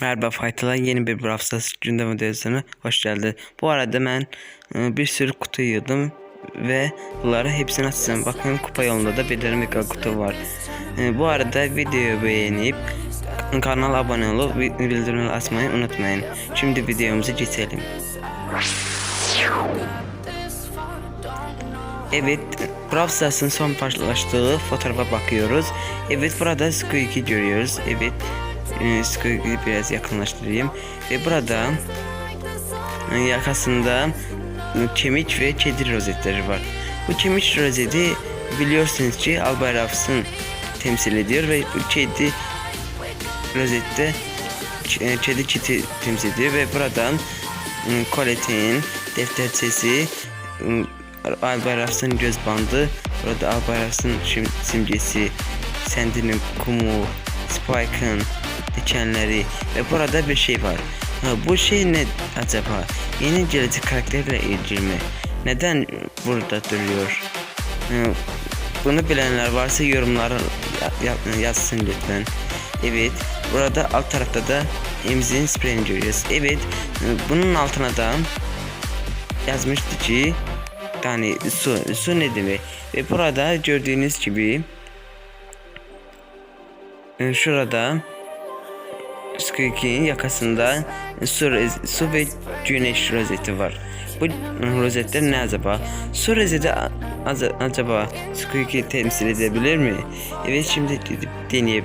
Merhaba faytalar yeni bir Brawl Stars gündem videosuna hoş geldin. Bu arada ben e, bir sürü kutu yiyordum ve bunları hepsini açacağım. Bakın kupa yolunda da bir mega kutu var. E, Bu arada videoyu beğenip kanala abone olup bi- bildirimleri açmayı unutmayın. Şimdi videomuza geçelim. Evet, Brawl son paylaştığı fotoğrafa bakıyoruz. Evet, burada Squeak'i görüyoruz. Evet, e, biraz yakınlaştırayım. Ve burada e, yakasında e, kemik ve kedi rozetleri var. Bu kemik rozeti biliyorsunuz ki Albayrak'ın temsil ediyor ve bu kedi rozette e, kedi kiti temsil ediyor ve buradan e, Colette'in defterçesi e, Albayrak'ın göz bandı burada Albayrak'ın sim- simgesi Sandy'nin kumu Spike'ın dikenleri ve burada bir şey var. Ha, bu şey ne acaba? Yeni gelecek karakterle ilgili mi? Neden burada duruyor? Bunu bilenler varsa yorumlara ya- ya- yazsın lütfen. Evet, burada alt tarafta da imzin spreyini. Evet, bunun altına da yazmıştı ki yani su, su ne demek? Ve burada gördüğünüz gibi e, şurada Squeaky'in yakasında su, su ve güneş rozeti var. Bu rozetler ne acaba? Su rozeti acaba Squeaky temsil edebilir mi? Evet şimdi gidip deneyip